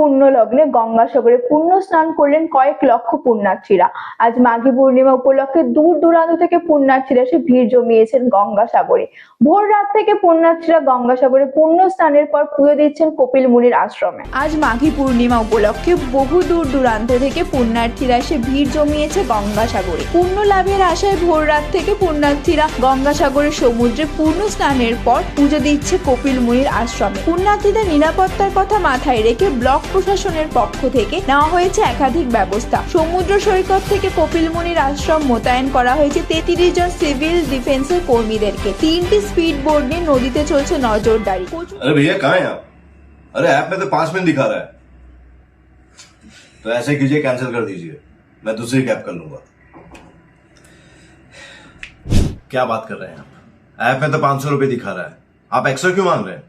পূর্ণ লগ্নে গঙ্গাসাগরে পুণ্য স্নান করলেন কয়েক লক্ষ পুণ্যার্থীরা। আজ মাঘী পূর্ণিমা উপলক্ষে দূর দূরান্ত থেকে পুণ্যার্থীরা এসে ভিড় জমিয়েছেন গঙ্গাসাগরে। ভোর রাত থেকে পুণ্যার্থীরা গঙ্গাসাগরে পুণ্য স্নানের পর পুজো দিচ্ছেন কপিল মুনির আশ্রমে। আজ মাঘী পূর্ণিমা উপলক্ষে বহু দূর দূরান্ত থেকে পুণ্যার্থীরা এসে ভিড় জমিয়েছে গঙ্গাসাগরে। পুণ্য লাভের আশায় ভোর রাত থেকে পুণ্যার্থীরা গঙ্গাসাগরের সমুদ্রে পূর্ণ স্নানের পর পুজো দিচ্ছে কপিল মুনির আশ্রমে। পুণ্যার্থীদের নিরাপত্তার কথা মাথায় রেখে ব্লক প্রশাসনের পক্ষ থেকে নেওয়া হয়েছে একাধিক ব্যবস্থা সমুদ্র সৈকত থেকে কপিল মুনির আশ্রম মোতায়েন করা হয়েছে তেত্রিশ জন সিভিল ডিফেন্সের কর্মীদেরকে তিনটি স্পিড বোর্ড নিয়ে নদীতে চলছে নজরদারি প্রচুর अरे भैया कहाँ हैं आप अरे ऐप में तो पांच मिनट दिखा रहा है तो ऐसे कीजिए कैंसिल कर दीजिए मैं दूसरी कैब कर लूंगा क्या बात कर रहे हैं आप ऐप में तो पांच सौ रुपए दिखा रहा है आप एक्स्ट्रा क्यों मांग रहे हैं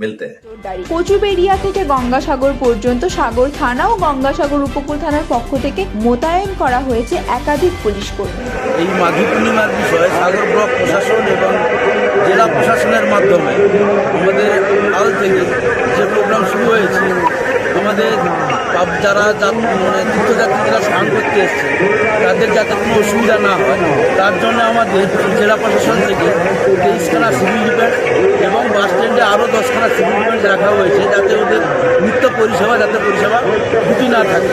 মিলতে। কচুবেড়িয়া থেকে গঙ্গাসাগর পর্যন্ত সাগর থানা ও গঙ্গাসাগর উপকূল থানার পক্ষ থেকে মোতায়েন করা হয়েছে একাধিক পুলিশ কর্মী। এই মাঘী পূর্ণিমার বিষয়ে সাগর ব্লক প্রশাসন এবং জেলা প্রশাসনের মাধ্যমে আমাদের আল থেকে যে প্রোগ্রাম শুরু হয়েছে আমাদের যারা মানে তীর্থযাত্রীরা স্নান করতে এসছে, তাদের যাতে কোনো অসুবিধা না হয়, তার জন্য আমাদের জেলা প্রশাসন থেকে তেইশখানা সিভিল ডিফেন্স এবং বাস স্ট্যান্ডে আরও দশখানা সিভিল ডিফেন্স রাখা হয়েছে, যাতে ওদের নিত্য পরিষেবা, যাতে পরিষেবা ত্রুটি না থাকে।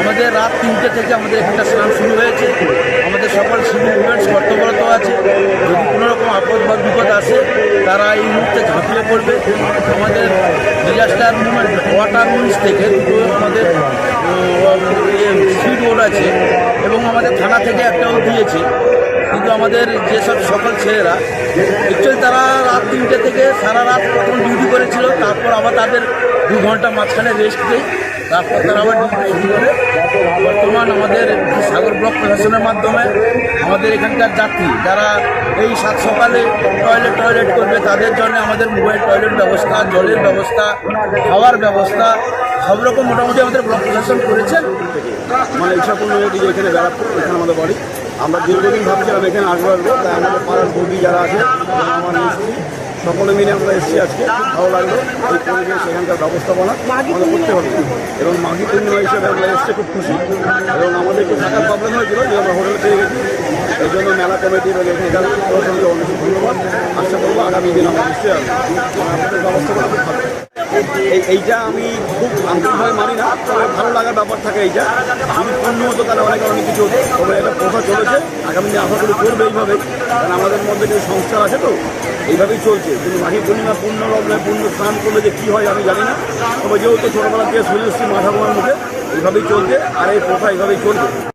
আমাদের রাত তিনটে থেকে আমাদের এখানটা স্নান শুরু হয়েছে। আমাদের সকল সিভিল ডিফেন্স কর্তব্যরত আছে। যদি কোনো রকম আপদ বা বিপদ আসে, তারা এই মুহূর্তে ঝাঁপিয়ে পড়বে। আমাদের ডিজাস্টার ওয়াটার উইন্স থেকে দুটো আমাদের সুইট বোর্ড আছে এবং আমাদের থানা থেকে একটাও দিয়েছে। কিন্তু আমাদের যেসব সকল ছেলেরা অ্যাকচুয়ালি তারা রাত তিনটে থেকে সারা রাত প্রথম ডিউটি করেছিল, তারপর আবার তাদের দু ঘণ্টা মাঝখানে রেস্ট দেয়। তারপর তারা আবার ডিউটি শুরু করে। বর্তমান আমাদের সাগর ব্লক প্রশাসনের মাধ্যমে আমাদের এখানকার যাত্রী যারা এই সাত সকালে টয়লেট টয়লেট করবে, তাদের জন্য আমাদের মোবাইল টয়লেট ব্যবস্থা, জলের ব্যবস্থা, খাওয়ার ব্যবস্থা, সব রকম মোটামুটি আমাদের ব্লক প্রশাসন করেছে। মানে ইচ্ছা পূর্ণ এখানে বেড়াচ্ছে এখানে আমাদের বাড়ি। আমরা দীর্ঘদিন ভাবছিলাম এখানে আসব আসব। তাই আমাদের পাড়ার বৌদি যারা আছে আমার সকলে মিলে আমরা এসেছি আজকে। ভালো লাগল এই পরিবেশ, এখানকার ব্যবস্থাপনা। আমাদের করতে হবে। এবং মাঘী পূর্ণিমা হিসেবে আমরা এসেছি, খুব খুশি। এবং আমাদের একটু থাকার প্রবলেম হয়েছিল যে আমরা হোটেলে পেয়ে গেছি। এই জন্য মেলা কমিটি এবং এখানকার প্রশাসনকে অনেক ধন্যবাদ। আশা করব আগামী দিন আমরা নিশ্চয়ই আসব। ব্যবস্থাপনা খুব ভালো। এইটা আমি খুব আন্তরিকভাবে মানি না, তবে ভালো লাগার ব্যাপার থাকে এইটা। আমি পূর্ণ হতো তাহলে অনেক অনেক কিছু তবে এটা প্রথা চলেছে, আগামী আশা করি করবে এইভাবে। কারণ আমাদের মধ্যে যে সংস্কার আছে তো, এইভাবেই চলছে। কিন্তু মাঘী পূর্ণিমা, পূর্ণ লগ্নে, পূর্ণ স্নান করলে যে কী হয় আমি জানি না। তবে যেহেতু ছোটোবেলা থেকে শুনে এসেছি মাথা মুখে, এইভাবেই চলছে, আর এই প্রথা এইভাবেই চলবে